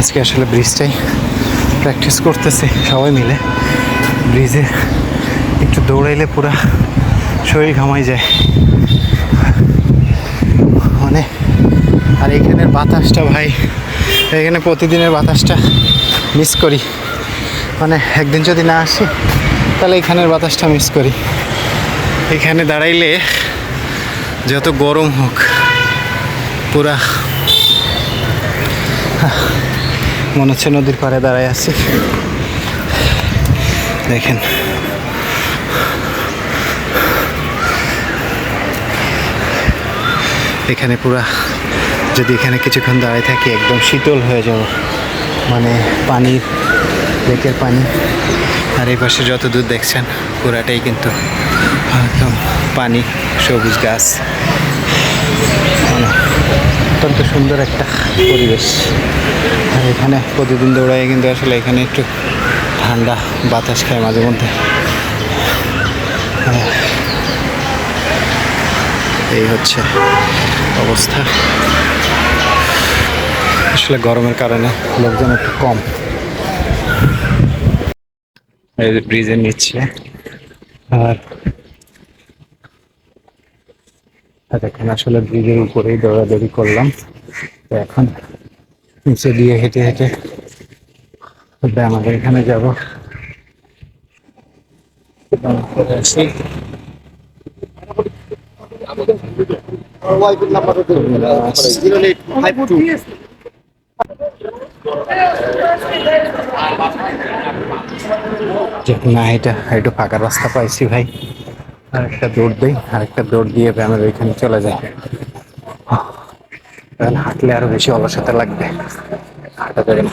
আজকে আসলে ব্রিজটাই প্র্যাকটিস করতেছে, সবাই মিলে। ব্রিজে একটু দৌড়াইলে পুরা শরীর ঘামাই যায়। মানে আর এখানের বাতাসটা ভাই, এখানে প্রতিদিনের বাতাসটা মিস করি। মানে একদিন যদি না আসি, তাহলে এখানের বাতাসটা মিস করি। এখানে দাঁড়াইলে যত গরম হোক, পুরা মনে হচ্ছে নদীর পাড়ে দাঁড়ায় আছি। দেখেন। এখানে পুরা, যদি এখানে কিছুক্ষণ দাঁড়ায় থাকি, একদম শীতল হয়ে যাব। মানে পানির লেকের পানি। আর এই পাশে যত দূর দেখছেন, পুরাটাই কিন্তু একদম পানি, সবুজ গাছ। মানে অত্যন্ত সুন্দর একটা পরিবেশ। আর এখানে প্রতিদিন দৌড়াই কিন্তু আসলে এখানে একটু ঠান্ডা বাতাস খায় মাঝে মধ্যে। হ্যাঁ। এই হচ্ছে অবস্থা। আসলে গরমের কারণে লোকজন একটু কম। এই যে ব্রিজের নিচ্ছে। আর আর এখন আসলে ব্রিজের উপরেই দৌড়াদৌড়ি করলাম। এখন নিচে দিয়ে হেঁটে হেঁটে আমাদের এখানে যাব। না, এটা একটু ফাঁকা রাস্তা পাইছি ভাই। আর একটা দৌড় দেই আর একটা দৌড় দিয়ে ব্যায়ামের ওইখানে চলে যায় হাঁটলে আরও বেশি অলসতা লাগবে। হাঁটা যাবে না